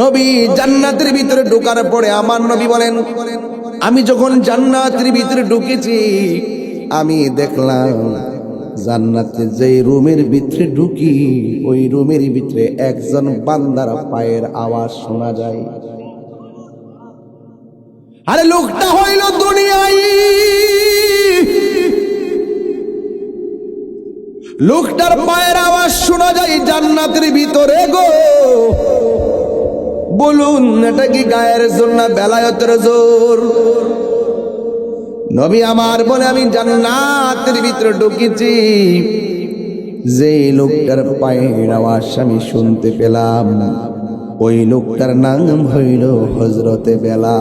নবী জান্নাতের ভিতরে ঢোকার পরে আমার নবী বলেন, আমি যখন জান্নাতের ভিতরে ঢুকেছি, আমি দেখলাম জান্নাতের যে রুমের ভিতরে ঢুকি, ওই রুমের ভিতরে একজন বান্দার পায়ের আওয়াজ শোনা যায়। আরে লোকটা হইল দুনিয়ায়। লোকটার পায়ের আওয়াজ শোনা যায় জান্নাতের ভিতরে গো। বলুন, এটা কি গায়ের জোর না বেলায়তের জোর? নবী আমার বলে, আমি জান্নাতের ভিতরে ঢুকেছি। যে লোকটার পায়ের আওয়াজ আমি শুনতে পেলাম, ওই লোকটার নাম হইল হজরতে বেলা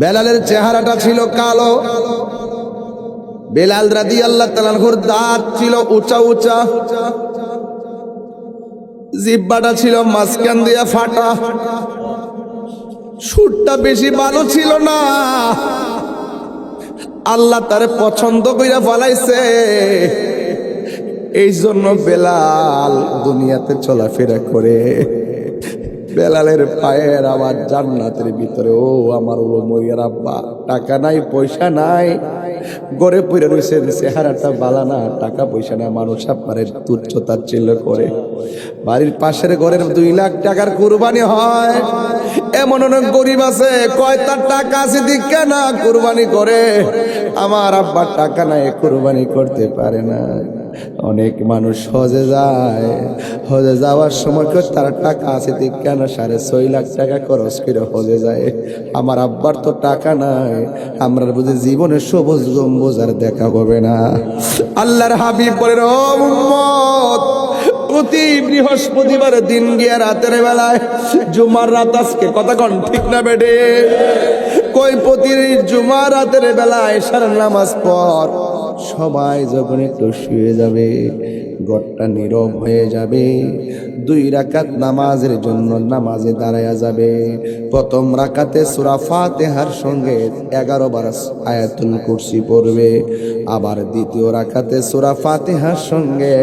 বেলালের চেহারাটা ছিল কালো। বেলাল রাদি আল্লাহ তালানহুর দাঁত ছিল উঁচা উঁচা। জিব্বাটা ছিল মাঝখান দিয়ে ফাটা। সুরটা বেশি ভালো ছিল না। আল্লাহ তারে পছন্দ কইরা ফলাইছে। এই জন্য বেলাল দুনিয়াতে চলাফেরা করে। বেলালের পায়ের আবার জান্নাতের ভিতরে, ও আমার ও মরিয়ার আব্বা, টাকা নাই, পয়সা নাই। গড়ে পড়ে রয়েছে চেহারাটা বালা না, টাকা পয়সা না, মানুষ আপনার তুচ্ছ তাচ্ছিল্য করে। বাড়ির পাশের ঘরের দুই লাখ টাকার কুরবানি হয়। এমন অনেক গরিব আছে, কয় তার টাকা আছে দিকে না কুরবানি করে। আমার আব্বার টাকা নাই, কুরবানি করতে পারে না। অনেক মানুষ হজে যায়, হজে যাওয়ার সময় কেউ তার টাকা আছে দিক কেন সাড়ে ছয় লাখ টাকা খরচ করে হজে যায়। আমার আব্বার তো টাকা নাই, আমরা বুঝি জীবনে সবুজ গম্বুজ আর দেখা হবে না। আল্লাহর হাবিব বলেন, ও প্রতি বৃহস্পতিবার দিন গিয়া রাতের বেলায় জুমার রাত আজকে। কথা কন, ঠিক না বেডে? কই প্রতি জুমার রাতের বেলায় সার নামাজ পর সবাই যখন একটু শুয়ে যাবে ঘরটা নীরব হয়ে যাবে। দুই রাকাত নামাজের জন্য নামাজে দাঁড়ায়া যাবে। প্রথম রাকাতে সুরা ফাতেহার সঙ্গে এগারো বার আয়াতুল কুরসি পড়বে। আবার দ্বিতীয় রাকাতে সুরা ফাতেহার সঙ্গে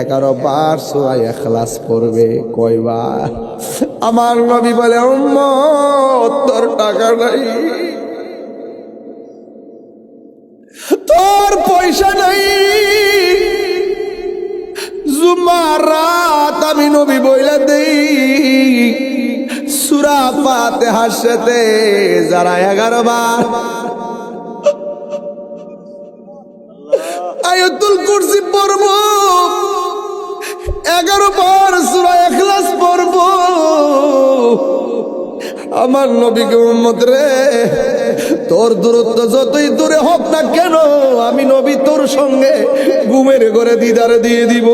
এগারো বার সুরা এখলাস পড়বে। কয়বার? আমার নবী বলে তোর টাকা নাই। রাত আমি নবী বইলা দেই। সুরা পাতে হাসতে যারা এগারো বার। আয়াতুল কুরসি পড়ব। এগারো বার সুরা এখলাস পড়ব। আমার নবীকে উম্মত রে। তোর দূরত্ব যতই দূরে হোক না কেন, আমি নবী তোর সঙ্গে ঘুমের ঘরে দিদারে দিয়ে দিব।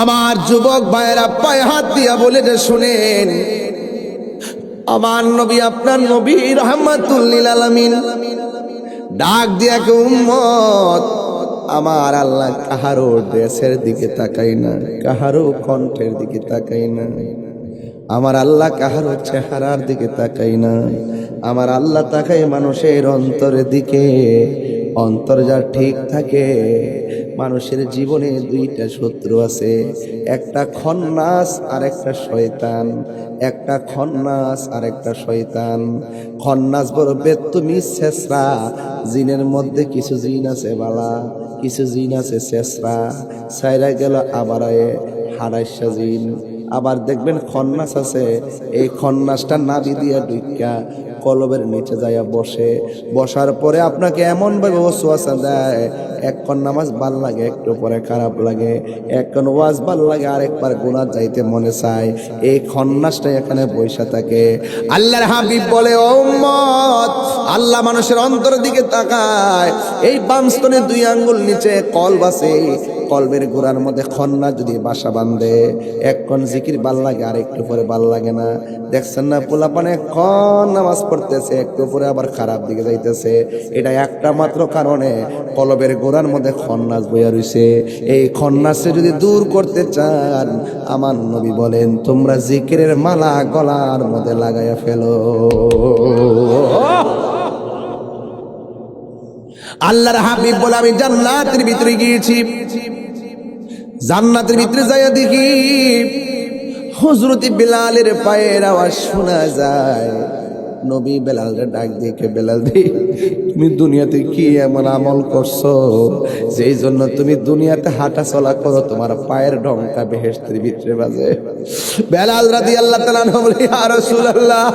আমার যুবক ভাইয়েরা পায়ে হাত দিয়া বলে যে, শুনেন, আমার নবী আপনার নবী রহমাতুল্লিল ডাক দিয়া কে উম্মত, আমার আল্লাহ কাহারো ড্রেসের দিকে তাকাই না, কাহারো কণ্ঠের দিকে তাকাই না। আমার আল্লাহ কাহারো চেহারার দিকে তাকাই না। আমার আল্লাহ তাকাই মানুষের অন্তরের দিকে। অন্তর যা ঠিক থাকে, মানুষের জীবনে দুইটা শত্রু আছে, একটা খন্নাস আর একটা শয়তান। একটা খন্নাস আর একটা শয়তান। খন্নাস বড় তুমি শেষরা, জিনের মধ্যে কিছু জিন আছে বালা, কিছু জিন আছে শেষরা। সাইরা গেল আবার হারাইশা জিন। আবার দেখবেন খন্নাস আছে, এই খন্নাসটা নাবি দিয়া ডুইকা কলবের নিচে যাইয়া বসে। বসার পরে আপনাকে এমন ভাবে ওয়াসওয়াসা দেয় এখন নামাজ ভালো লাগে, একটু পরে খারাপ লাগে। এখন ওয়াজ ভালো লাগে, আরেকবার গুণা যাইতে মনে চায়। এই খন্নাসটা এখানে বৈশা থাকে। আল্লাহর হাবিব বলে, ও উম্মত, আল্লাহ মানুষের অন্তরের দিকে তাকায়। এই বামস্তনে দুই আঙ্গুল নিচে কল বাসে কলবের গোড়ার মধ্যে খন্না যদি বাসা বাঁধে, এক কন জিকির ভালো লাগে, আর একটু পরে ভালো লাগে না। দেখছেন না, পোলাপানে কন নামাজ পড়তেছে, একটু পরে আবার খারাপ দিকে যাইতেছে। এটা একটা মাত্র কারণে কলবের গোড়ার মধ্যে খন্নাস বইয়া রইছে। এই খন্নাসে যদি দূর করতে চান, আমার নবী বলেন, তোমরা জিকিরের মালা গলার মধ্যে লাগাইয়া ফেলো। আল্লাহর হাবিব বলে, আমি জান্নাতের ভিতরে গিয়েছি। জান্নাতের ভিতরে যাইয়া দেখি হজরতি বেলালের পায়ের আওয়াজ শোনা যায়। নবী বেলালরে ডাক দেখে বেলাল দি তুমি দুনিয়াতে কি এমন আমল করছ? যেই জন্য তুমি দুনিয়াতে হাঁটা চলা করো, তোমার পায়ের ডংটা বেহেস্তের ভিতরে বাজে। বেলাল রাদি আল্লাহ তালা বলে, ইয়া রাসূলুল্লাহ,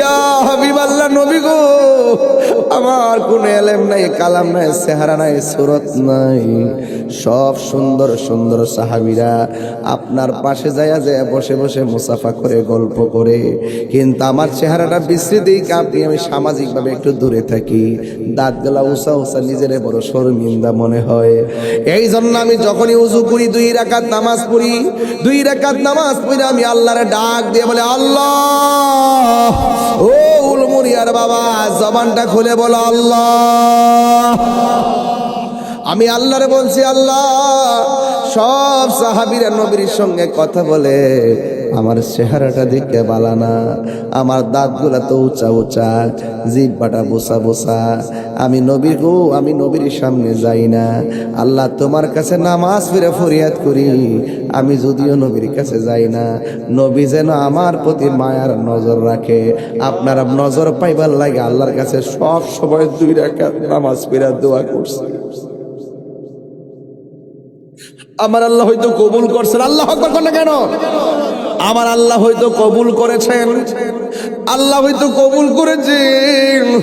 ইয়া হাবিবাল্লাহ নবী গো আমার কোনো এলেম নাই, কালাম নাই, চেহারা নাই, সুরত নাই। সব সুন্দর সুন্দর সাহাবিরা আপনার পাশে যায়া যায় বসে বসে মুসাফা করে, গল্প করে। কিন্তু আমার চেহারাটা বিস্তৃতি আপনি আমি সামাজিকভাবে একটু দূরে থাকি। দাঁত গলা উষা উষা নিজের বড় শর্মিন্দা মনে হয়। এই জন্য আমি যখনই উজু করি, দুই রাকাত নামাজ পড়ি। দুই রাকাত নামাজ পড়ি আমি আল্লাহরে ডাক দিয়ে বলে, আল্লাহ! ও উলমুরিয়ার বাবা, জবানটা খুলে বলো আল্লাহ। আমি আল্লাহরে বলছি আল্লাহ। সব সাহাবিরা নবীর সঙ্গে কথা বলে, আমার চেহারাটা দেখে বালানা আমার দাঁতগুলা তো উঁচা উঁচা, জিব্বাটা বোসা বোসা। আমি নবীর গো, আমি নবীর সামনে যাই না। আল্লাহ তোমার কাছে নামাজ ফিরে ফরিয়াদ করি, আমি যদিও নবীর কাছে যাই না। নবী যেন আমার প্রতি মায়ার নজর রাখে। আপনার নজর পাইবার লাগে আল্লাহর কাছে সব সময় দুই রাখা নামাজ ফিরে দোয়া করছে। আমার আল্লাহ হয়তো কবুল করছেন। আল্লাহ আকবার করেন না কেন? আমার আল্লাহ হয়তো কবুল করেছেন। আল্লাহ হয়তো কবুল করেছেন।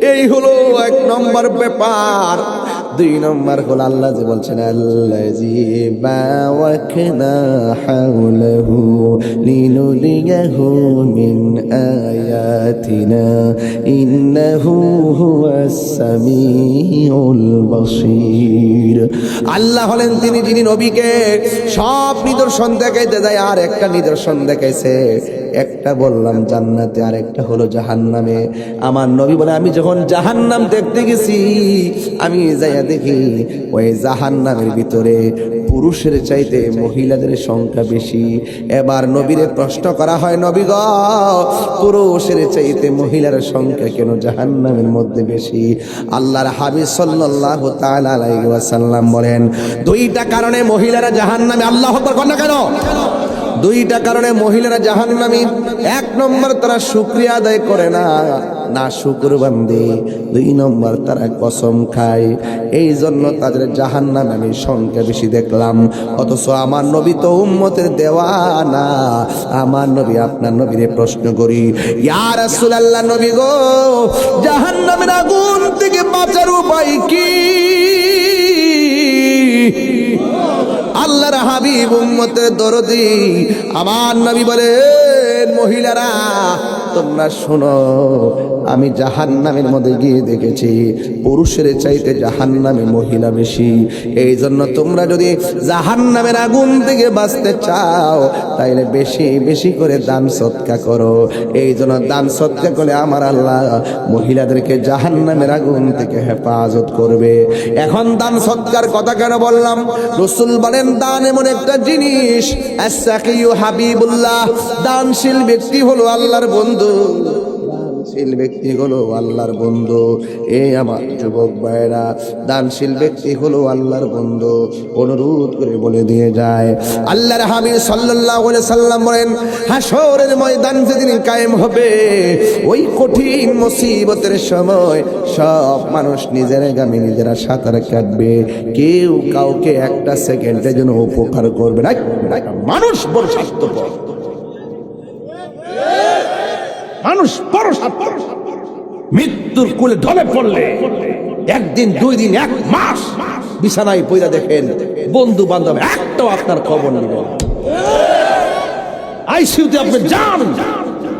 এই হলো এক নম্বর ব্যাপার। দুই নম্বর হল আল্লাহ যে বলছেন আল্লাহ জি বাওয়াকনা হাওলাহু লিনুরিয়াহু মিন আল্লাহ হলেন তিনি, যিনি নবীকে সব নিদর্শন দেখাইতে যায়, আর একটা নিদর্শন দেখাইছে, একটা বললাম জান্নাতে আর একটা হলো জাহান্নামে। আমার নবী বলে, আমি যখন জাহান্নাম দেখতে গেছি, আমি যাইয়া দেখি ওই জাহান্নামের ভিতরে পুরুষের চাইতে মহিলাদের সংখ্যা বেশি। এবার নবীরে প্রশ্ন করা হয়, নবী গ, পুরুষের চাইতে মহিলার সংখ্যা কেন জাহান্নামের মধ্যে বেশি? আল্লাহর হাবিব আলাইহি ওয়াসাল্লাম বলেন, দুইটা কারণে মহিলারা জাহান্নামে আল্লাহ আকবার কর কেন? দুইটা কারণে মহিলারা জাহান জাহান্নামী। এক নম্বর তারা শুক্রিয়া আদায় করে না। না শুকুর বান্দে দুই নম্বর তারা কসম খায়। এই জন্য তাদের জাহান জাহান্নাম আমি সংখ্যা বেশি দেখলাম। অথচ আমার নবী তো উম্মতের দেওয়া না আমার নবী আপনার নবীরে প্রশ্ন করি, ইয়া রাসূলুল্লাহ নবী গো, জাহান্নামের আগুন থেকে বাঁচার উপায় কি? আল্লাহর হাবিব উম্মতের দরদি। আমার নবী বলেন মহিলারা তোমরা শোনো আমি জাহান নামের মধ্যে গিয়ে দেখেছি। পুরুষের চাইতে জাহান নামে মহিলা বেশি। এই জন্য তোমরা যদি জাহান নামের আগুন থেকে বাঁচতে চাও, তাইলে বেশি বেশি করে দান সৎকা করো। এই জন্য দান সৎকা করে আমার আল্লাহ মহিলাদেরকে জাহান নামের আগুন থেকে হেফাজত করবে। এখন দান সৎকার কথা কেন বললাম? রসুল বলেন, দান এমন একটা জিনিস হাবিবুল্লাহ। দানশীল ব্যক্তি হলো আল্লাহর বন্ধু। দানশীল ব্যক্তি হলো আল্লাহর বন্ধু। এ আমার যুবক ভাইরা, দানশীল ব্যক্তি হলো আল্লাহর বন্ধু। অনুরোধ করে বলে দিয়ে যায়। আল্লাহর সাল্লাল্লাহু আলাইহি সাল্লাম বলেন হাসরের ময়দান যেদিন কায়েম হবে, ওই কঠিন মুসিবতের সময় সব মানুষ নিজের গামে নিজেরা সাঁতার কাটবে। কেউ কাউকে একটা সেকেন্ডের জন্য উপকার করবে মানুষ বড় স্বার্থপর মানুষ। মৃত্যুর কুলে ঢলে পড়লে। একদিন, দুই দিন, এক মাস বিছানায় পইরা দেখেন বন্ধু বান্ধব একটাও আপনার খবর নিবে না। আইসিউতে আপনি যান।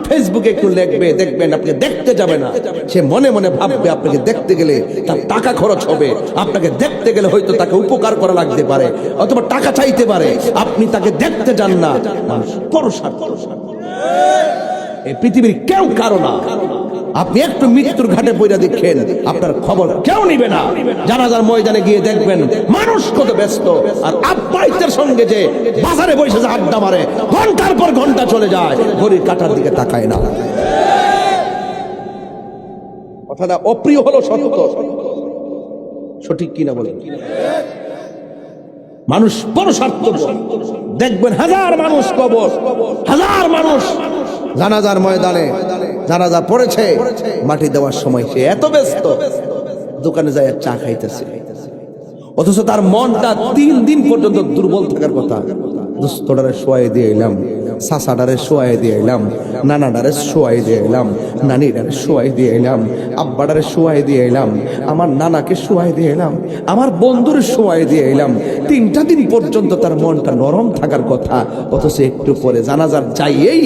ফেসবুকে একটু লিখবে, দেখবেন আপনি দেখতে যাবে না। সে মনে মনে ভাববে আপনাকে দেখতে গেলে তার টাকা খরচ হবে। আপনাকে দেখতে গেলে হয়তো তাকে উপকার করা লাগতে পারে, অথবা টাকা চাইতে পারে। আপনি তাকে দেখতে যান না। মানুষ পরস্বার্থ পৃথিবীর কেউ কারও না। আপনি একটু মৃত্যুর ঘাটে বইরা দেখেন, আপনার খবর কেউ নিবে না। জানাজার ময়দানে গিয়ে দেখবেন, মানুষ কত ব্যস্ত, আর আব্বাইতের সঙ্গে যে বাজারে বসে যে আড্ডা মারে, ঘণ্টার পর ঘণ্টা চলে যায়, ঘড়ির কাটার দিকে তাকায় না। কথাটা অপ্রিয় হলো সত্য। সঠিক কিনা বলেন? মানুষ বড় স্বার্থপর দেখবেন হাজার মানুষ কবর, হাজার মানুষ জানাজার ময়দানে জানাজা পড়েছে, মাটি দেওয়ার সময় সে এত ব্যস্ত, দোকানে যায় চা খাইতেছে। অথচ তার মনটা তিন দিন পর্যন্ত দুর্বল থাকার কথা দুস্তরে শোয়াই দিয়ে এলাম। সাসাডারে শোয়াই দিয়ে এলাম, নানাডারে শোয়াই দিয়ে এলাম, নানিডারে শোয়াই দিয়ে এলাম, আব্বাডারে শোয়াই দিয়ে এলাম, আমার নানাকে শোয়াই দিয়ে এলাম, আমার বন্ধুর শোয়াই দিয়ে এলাম। তিনটা দিন পর্যন্ত তার মনটা নরম থাকার কথা, অথচ একটু পরে জানাজার যাইয়েই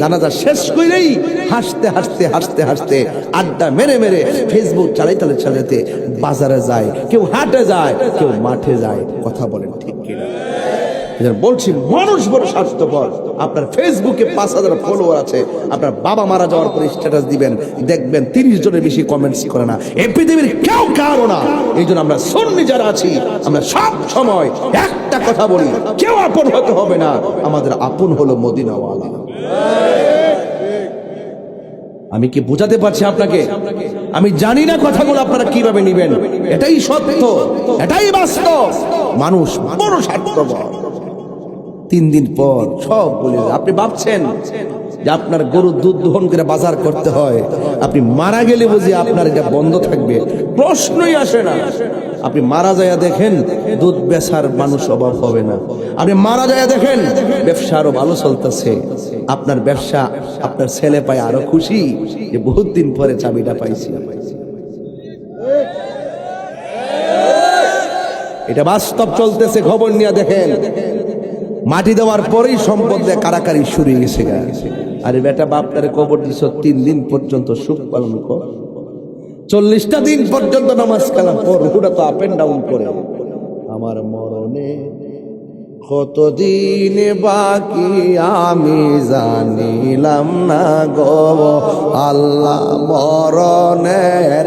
জানাজার শেষ করেই হাসতে হাসতে হাসতে হাসতে আড্ডা মেরে মেরে ফেসবুক চালাইতে চালাইতে বাজারে যায়, কেউ হাটে যায়, কেউ মাঠে যায়, কথা বলেন ঠিক কিনা? বলছি, মানুষ বড় স্বার্থপর। আপনার ফেসবুকে পাঁচ হাজার ফলোয়ার আছে। আপনার বাবা মারা যাওয়ার পরে স্ট্যাটাস দিবেন, দেখবেন তিরিশ জনের বেশি কমেন্টস করে না। এই পৃথিবীর কেউ কারও না। এই জন্য আমরা সন্নি যারা আছি, আমরা সব সময় একটা কথা বলি, কেউ আপন হতে হবে না। আমাদের আপন হলো মদিনাওয়ালা। আমি কি বোঝাতে পারছি আপনাকে? আমি জানি না কথাগুলো আপনারা কীভাবে নিবেন। এটাই সত্য, এটাই বাস্তব। মানুষ বড় স্বার্থপর। তিন দিন পর সব বলে আপনি ভাবছেন যে আপনার গরুর দুধ দহন করে বাজার করতে হয়। আপনি মারা গেলে বুঝি আপনার এটা বন্ধ থাকবে। প্রশ্নই আসে না। আপনি মারা যায় দেখেন দুধ বেচার মানুষ অভাব হবে না। আপনি মারা যায় দেখেন ব্যবসা আরও ভালো চলতেছে। আপনার ব্যবসা আপনার ছেলে পায় আরও খুশি যে বহুত দিন পরে চাবিটা পাইছি। এটা বাস্তব চলতেছে, খবর নিয়ে দেখেন। মাটি দেওয়ার পরেই সম্পদ দিয়ে কারাকারি শুরু গেছে আরে বেটা বাপটারে কবর দিছ, তিন দিন পর্যন্ত সুখ পালন কর। চল্লিশটা দিন পর্যন্ত নামাজ কালাম পর ওটা তো আপ এন্ড ডাউন করে। আমার মরণে কতদিন বাকি আমি জানিলাম না গো। আল্লাহ মরণের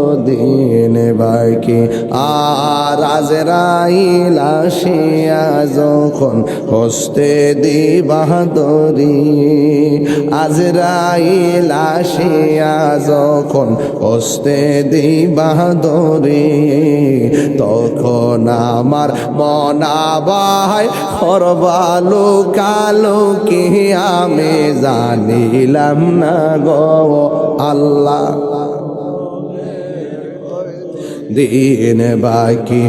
কতদিন বাকি। আর আজরাইল আসিয়া যখন হস্তে দিবাদরি আজরাইল আসিয়া যখন হস্তে দিবাদরি তখন আমার মনাবাই করবালু কালো কি আমি জানিলাম না গো আল্লাহ। দিন বাকি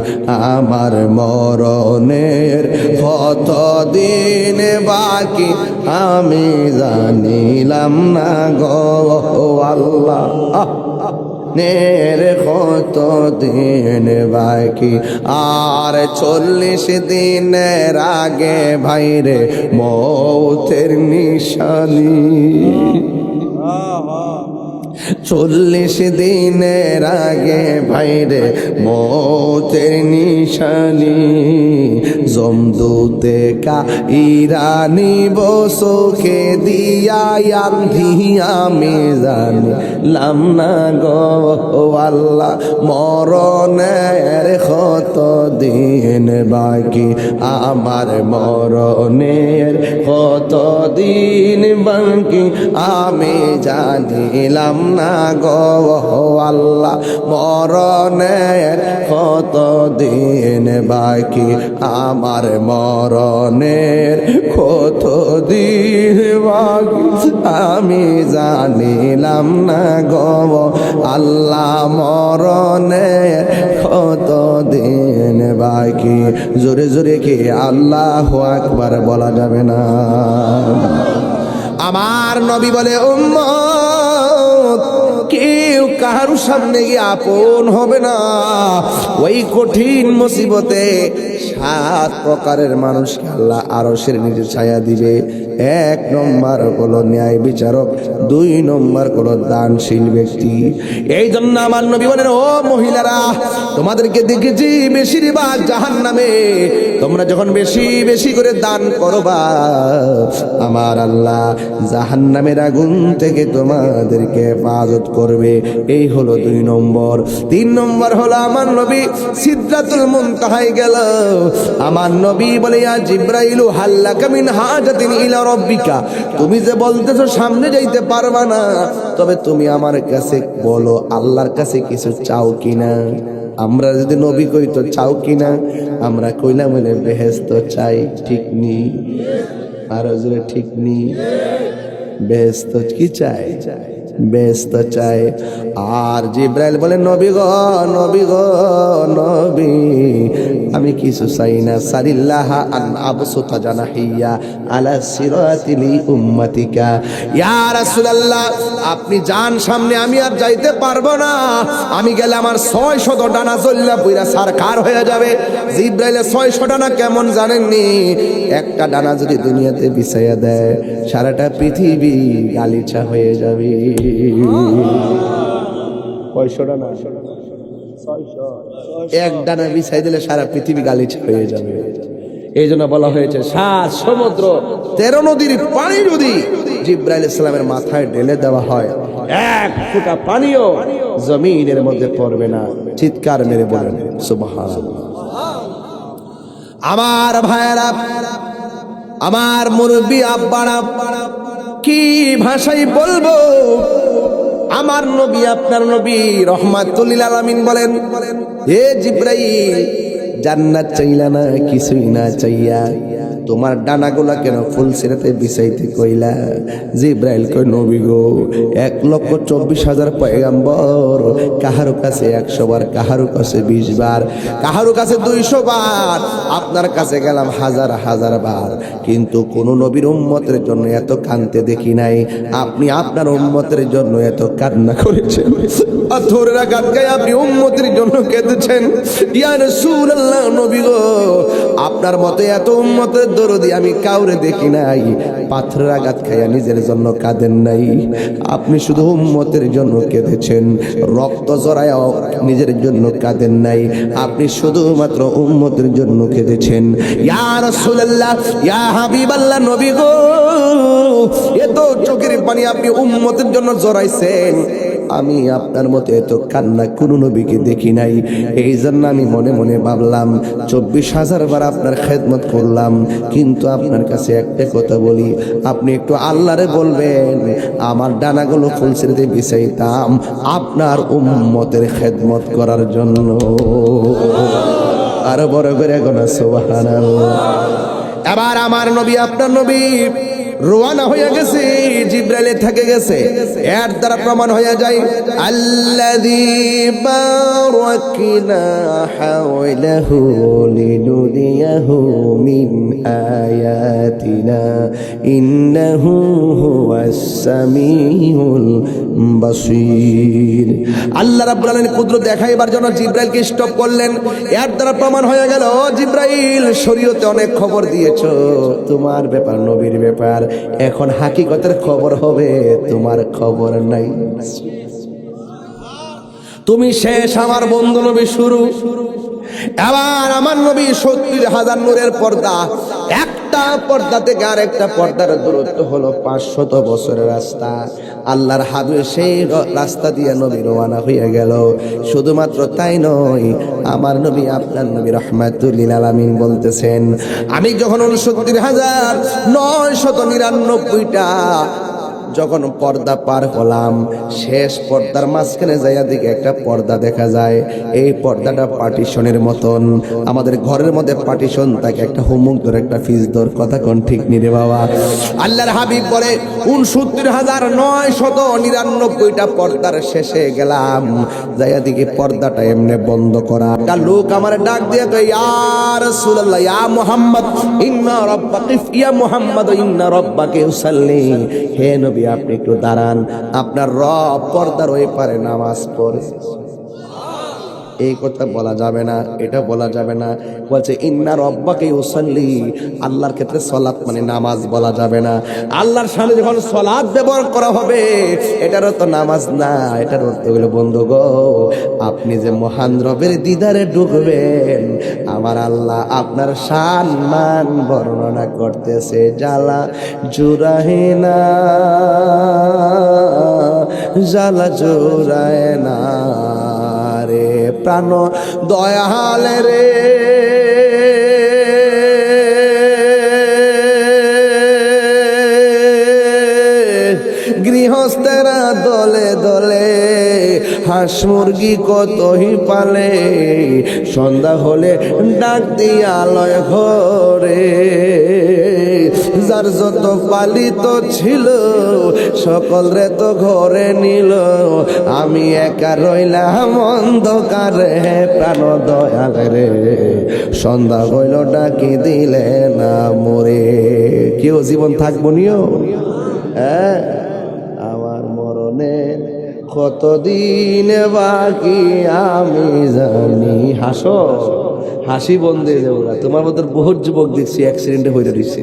আমার মরণের কত দিন বাকি আমি জানিলাম না গো নের কত দিন বাকি? আর চল্লিশ দিনের আগে ভাইরে মৌতের নিশানি। চল্লিশ দিনের আগে ভাইরে মতের নিশানি, জমদুতে কা ইরানি বসোকে দিয়া আমি জানি লাম না গো আল্লাহ, মরণের কত দিন বাকি? আমার মরণের কত দিন বাকি? আমি জানিলাম না গো আল্লাহ, মরণের কত দিন বাকি? আমার মরণের কত দিন বাকি? আমি জানিলাম না গো আল্লাহ, মরণের কত দিন বাকি? জোরে জোরে কি আল্লাহ আকবার বলা যাবে না? আমার নবী বলে, উম্মত কেউ কারও সামনে গিয়ে আপন হবে না। ওই কঠিন মুসিবতে সাত প্রকারের মানুষকে আল্লাহ আরশের নিজের ছায়া দিবে। এক নম্বর হলো ন্যায় বিচারক, দুই নম্বর হলো দানশীল ব্যক্তি। এই জন্য আমার নবী বলেন, ও মহিলারা, তোমাদেরকে দেখেছি বেশিরভাগ জাহান নামে তোমরা যখন বেশি বেশি করে দান করবা, আমার আল্লাহ জাহান নামের আগুন থেকে তোমাদেরকে হেফাজত করবে। এই হলো দুই নম্বর। তিন নম্বর হলো আমার নবী সিদ্ধাতুল মুনতাহায় গেল। আমার নবী বলে, ইয়া জিব্রাইলু হাল্লাকা মিন হাজাতিন ইলা রব্বিকা, তুমি যে বলতেছো সামনে যাইতে পারবা না, তবে তুমি আমার কাছে বলো, আল্লাহর কাছে কিছু চাও কিনা? আমরা যদি নবী কই তো চাও কিনা? আমরা কইলাম বলে বেহেস্ত চাই, ঠিক নি? আর যদি ঠিক নি? বেহেস্ত কি চাই? বেহেস্ত চাই। আর জিব্রাইল বলে, নবী গো নবী গো, নবী আমি কিছু চাই না সারিল্লাহ আন আবসুতা জানাহিয়া আলা সিরাতিলি উম্মাতিকা। ইয়া রাসূলুল্লাহ আপনি যান সামনে আমি আর যাইতে পারব না। আমি গেলে আমার ছয় শত ডানা চল্লা পুইরা সারকার হয়ে যাবে। জিব্রাইলে ছয়শো ডানা কেমন জানেননি? একটা ডানা যদি দুনিয়াতে বিছাইয়া দেয় সারাটা পৃথিবী গালিচা হয়ে যাবে। কয়শো ডানা? এক ডানা বিছাই দিলে সারা পৃথিবী গালিচা হয়ে যাবে। এই জন্য বলা হয়েছে সাত সমুদ্র, তেরো নদীর পানি যদি জিব্রাইল ইসলামের মাথায় ঢেলে দেওয়া হয়, এক ফুটা পানিও জমিনের মধ্যে পড়বে না। চিৎকার মেরে বলেন আমার ভাইয়েরা, আমার মুরব্বী, আব্বারা, কি ভাষায় বলব? আমার নবী, আপনার নবী, রহমাতুল্লিল আলামিন বলেন, হে জিব্রাইল, জান্নাত চাইলা না, কিছুই না চাইয়া? তোমার ডানাগুলা কেন ফুল সিরাতে বিছাইতে কইলা? জিব্রাইল কই নবী গো, এক লক্ষ চব্বিশ হাজার পয়গাম্বর, কাহারো কাছে একশো বার, কাহারো কাছে বিশ বার, কাহারো কাছে দুইশো বার, আপনার কাছে গেলাম হাজার হাজার বার। কিন্তু কোন নবীর উম্মতের জন্য এত কানতে দেখি নাই। আপনি আপনার উম্মতের জন্য এত কান্না করেছেন। ধরে রাখাত গায়ে আপনি উম্মতের জন্য কেঁদেছেন। ইয়া রাসূলুল্লাহ, নবী গো, আপনার মতে এত উম্মতের দরদি আমি কাউরে দেখি নাই। পাথরের আঘাত খাইয়া নিজের জন্য কাঁদেন নাই। আপনি শুধু উম্মতের জন্য কেঁদেছেন। রক্ত জড়ায়াও নিজের জন্য কাঁদেন নাই। আপনি শুধুমাত্র উম্মতের জন্য কেঁদেছেন। ইয়া রাসূলুল্লাহ, ইয়া হাবিবাল্লাহ, নবী গো এত চোখের পানি আপনি উম্মতের জন্য জড়াইছেন। আমি আপনার মতো এত কান্না কোনো নবীকে দেখি নাই। এই জন্য আমি মনে মনে ভাবলাম, চব্বিশ হাজার বার আপনার খেদমত করলাম, কিন্তু আপনার কাছে একটা কথা বলি, আপনি একটু আল্লাহরে বলবেন, আমার ডানাগুলো ফুলসিরিতে বিছাইতাম আপনার উম্মতের খেদমত করার জন্য। আরও বড় করে গোনা সোবাহান এবার আমার নবী, আপনার নবী রোয়ানা হয়ে গেছে, জিব্রাইলে থেকে গেছে। এর দ্বারা প্রমাণ হয়ে যায়, আল্লাযী বারাকনা হাওলাহু লিনুরিয়াহু মিন আয়াতিনা, ইন্নাহু হুয়াস সামিউল বাসীর। আল্লাহ রাব্বুল আলামিন কুদরত দেখাইবার জন্য জিব্রাইলকে স্টপ করলেন। এর দ্বারা প্রমাণ হয়ে গেল জিব্রাইল, শরীয়তে অনেক খবর দিয়েছ। তোমার ব্যাপার, নবীর ব্যাপার এখন হাকিকতের খবর হবে তোমার খবর নাই। তুমি শেষ আমার বন্ধু নবী শুরু। এবার আমার নবী সত্তর হাজার নূরের পর্দা, একটা পর্দা থেকে আর একটা পর্দার দূরত্ব হলো পাঁচশত বছরের রাস্তা। আল্লাহর হাবিব সেই রাস্তা দিয়ে নবী রওনা হয়ে গেল। শুধুমাত্র তাই নয়, আমার নবী আপনার নবী রহমাতুল্লিল আলামিন বলতেছেন, আমি যখন উনসত্তর হাজার নয় শত নিরানব্বইটা যখন পর্দা পার হলাম, শেষ পর্দার মাঝখানে যাইয়া দিকে একটা পর্দা দেখা যায়। এই পর্দাটা পার্টিশনের মতন। আমাদের ঘরের মধ্যে পার্টিশন থাকে, একটা হুমুক ধরে, একটা ফিস ধর। কথা কোন ঠিক নিরে বাবা। আল্লাহর হাবিব বলে উনসত্তর হাজার নয় শত নিরানব্বইটা পর্দার শেষে গেলাম। যাইয়া দিকে পর্দাটা এমনি বন্ধ করা। একটা লোক আমার ডাক দিয়ে তো ইয়া রাসূলুল্লাহ, ইয়া মুহাম্মদ, ইন্না রাব্বাকা ইয়া মুহাম্মদ, ইন্না রাব্বাকা হে নবী আপনি একটু দাঁড়ান। আপনার রব পর্দার ওই পারে নামাজ পড়ে। এই কথা বলা যাবে না, এটা বলা যাবে না। বলছে, ইন্না রব্বাকে উসাল্লি আল্লাহর ক্ষেত্রে সলাৎ মানে নামাজ বলা যাবে না। আল্লাহর সামনে যখন সলাৎ ব্যবহার করা হবে, এটারও তো নামাজ না, এটার অর্থ হলো বন্ধু গো আপনি যে মহান রবের দিদারে ঢুকবেন, আমার আল্লাহ আপনার সম্মান বর্ণনা করতেছে, জ্বালা জুরাহে না, জ্বালা জোড়ায় না। প্রাণ দয়াল রে। গৃহস্থেরা দলে দলে হাঁস মুরগি কতই পালে? সন্ধ্যা হলে ডাক দিয়া আলয় ঘরে। যার যত পালিত ছিল, সকল রে তো ঘরে নিল। আমি একা রইলাম অন্ধকারে, প্রাণ দয়াল রে। সন্ধ্যা হইল, ডাকি দিলে না মরে। কেউ জীবন থাকব নিও? হ্যাঁ? মরণে কতদিন বাকি আমি জানি। হাসো, হাসি বন্ধে দেবো না। তোমার মতো বহুত যুবক দেখছি অ্যাক্সিডেন্টে হয়ে রয়েছে।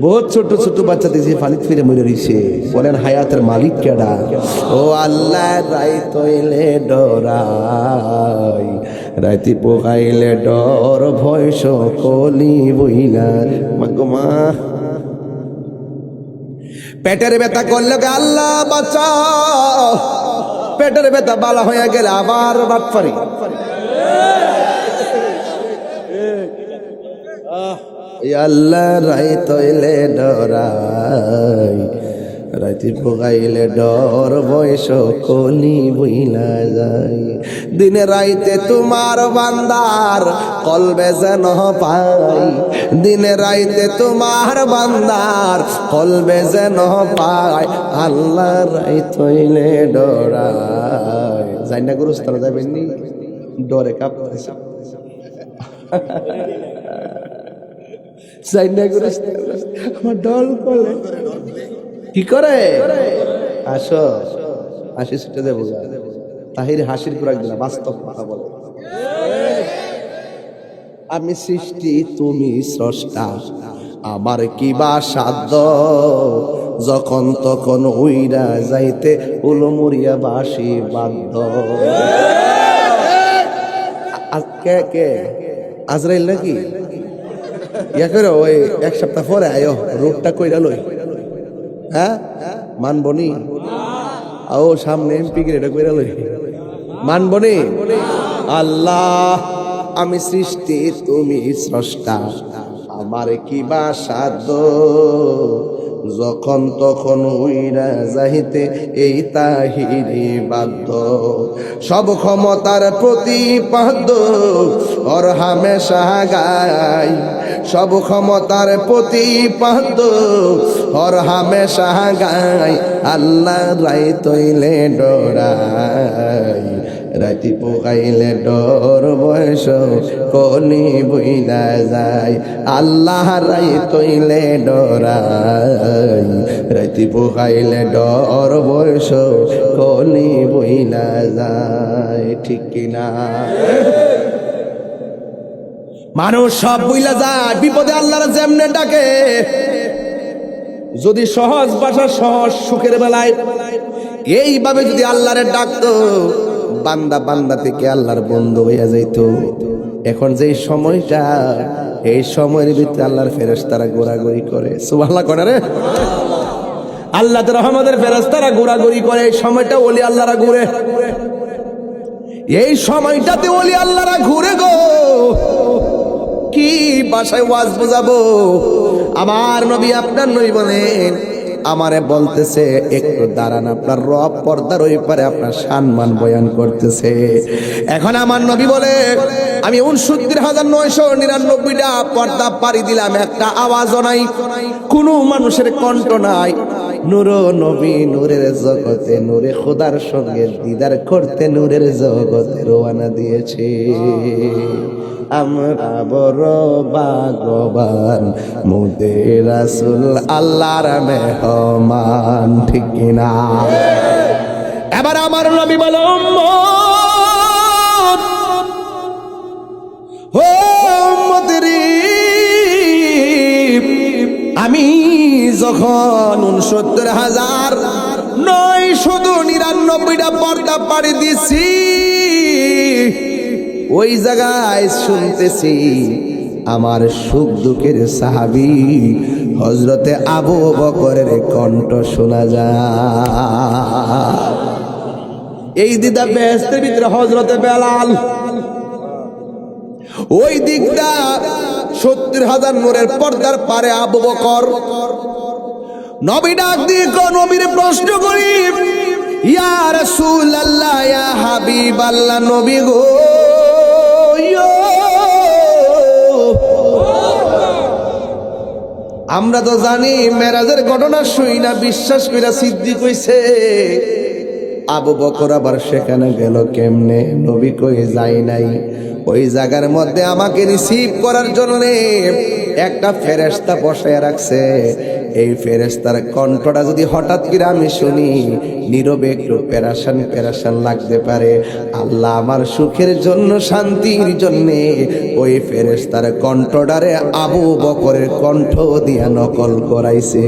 বহুত ছোট ছোট বাচ্চা দেখছি, ফালিত ফিরে মরে রয়েছে। বলেন, হায়াতের মালিক কেডা? ও আল্লাহ রাই তৈলে ডরাই। রাইতি পোকাইলে ডর, ভয় সকলি বইলা। মাগমা পেটের ব্যথা করলে আল্লাহ বাঁচাও। পেটের ব্যথা বালা হয়ে গেলে আবার বাটফারি আল্লাহ রায় তৈলে ডরাই রাতি পোগাইলে ডর বয়স কলি বইলা যায়। দিনে রাইতে তোমার বান্দার কলবে যেন পাই। দিনে রাইতে তোমার বান্দার কলবে যেন পাই। আল্লাহ রাই তৈলে ডরাই যাই না গুরুস্থানে যাবেন নি? ডরে কাঁপতেছে। যাই না আমার ডল করলে কি করে? আসো, হাসি ছুটে দেবো তাহির হাসির পুরাক দিলা বাস্তব কথা বলে। আমি সৃষ্টি, তুমি স্রষ্টা। আমার কি বা সাধ্য? যখন তখন উইরা যাইতে উলমুরিয়া বাসি বাধ্য। কে কে? আজরাইল নাকি? ইয়া করে, ওই এক সপ্তাহ পরে আয়ো রোগটা কইরা লই। হ্যাঁ? মানবনি? ও সামনে এমপি কে এটা কইরা লই। মানবনি? আল্লাহ, আমি সৃষ্টি, তুমি স্রষ্টা। আমার কি বা সাধ্য? যখন তখন উইরা যাইতে এই তাহিরি বাধ্য। সব ক্ষমতার প্রতিপাদ্য অর হামেশা গাই সব ক্ষমতার প্রতিপাদ্য অর হামেশা গাই আল্লাহ রাই তৈলে ডরাই রাতি পোকাইলে ডর বয়স কলি বইলা যায়। আল্লাহ রাই তৈলে ডরাই রাতি পোকাইলে ডর বয়স কলি বইলা যায়। ঠিক কিনা? মানুষ সব বইলা যায়, বিপদে আল্লাহর যেমনে ডাকে। যদি সহজ ভাষা, সহজ সুখের বেলায়, এইভাবে যদি আল্লাহরে ডাকতো, বান্দা বান্দা থেকে আল্লাহর বন্ধু হইয়া যাইতো। এখন যে সময়টা, এই সময়ের ভিতরে আল্লাহর ফেরেশতারা ঘোরাঘুরি করে। সুবহানাল্লাহ করে রে? আল্লাহ রহমতের ফেরেশতারা ঘোরাঘুরি করে, এই সময়টা ওলি আল্লাহরা ঘুরে। এই সময়টাতে ওলি আল্লাহরা ঘুরে গো। কি বাসায় ওয়াজ বোঝাবো? আমার নবী আপনার নবী বলেন, আমারে বলতেছে, একটু দাঁড়ান, আপনার রব পর্দার ওই পারে আপনার সম্মান বয়ান করতেছে। এখন আমার নবী বলে, আমি উনসত্তর হাজার নয়শো নিরানব্বইটা পর্দা পাড়ি দিলাম, একটা আওয়াজও নাই, কোনো মানুষের কণ্ঠ নাই। নূর নবী নূরের জগতে, নূরে খোদার সঙ্গে দিদার করতে নূরের জগতে রোয়ানা দিয়েছে। আমরা বড় বাগবান মুদে রাসুল আল্লাহর মেহমান, ঠিক কিনা এবার আমার নবী বলো আমি যখন উনসত্তর হাজার নয় শুধু নিরানব্বইটা পর্দা পাড়ি দিছি ওই জায়গায় শুনতেছি আমার সুখ দুঃখের সাহাবি হজরতে আবু বকরের কণ্ঠ শোনা যায়। এই দিদা বেহেস্তের ভিতরে হজরতে বেলাল। ওই দিকটা সত্তর হাজার নোরের পর্দার পারে আবু বকর। নবী ডাক দিয়ে নবীর প্রশ্ন করি, ইয়া রাসূল আল্লাহ ইয়া হাবিব আল্লাহ নবী গো। আমরা তো জানি মেরাজের ঘটনা শুই না, বিশ্বাস কইরা সিদ্দিক কইছে, আবু বকর আবার সেখানে গেল কেমনে? নবী কই যাই নাই। ওই জায়গার মধ্যে আমাকে রিসিভ করার জন্য একটা ফেরেস্তা বসায় রাখছে। এই ফেরেস্তার কণ্ঠটা যদি হঠাৎ করে আমি শুনি, নীরবে একটু প্যারাসান প্যারাসান লাগতে পারে। আল্লাহ আমার সুখের জন্য, শান্তির জন্যে ওই ফেরেস্তার কণ্ঠটারে আবু বকরের কণ্ঠ দিয়া নকল করাইছে।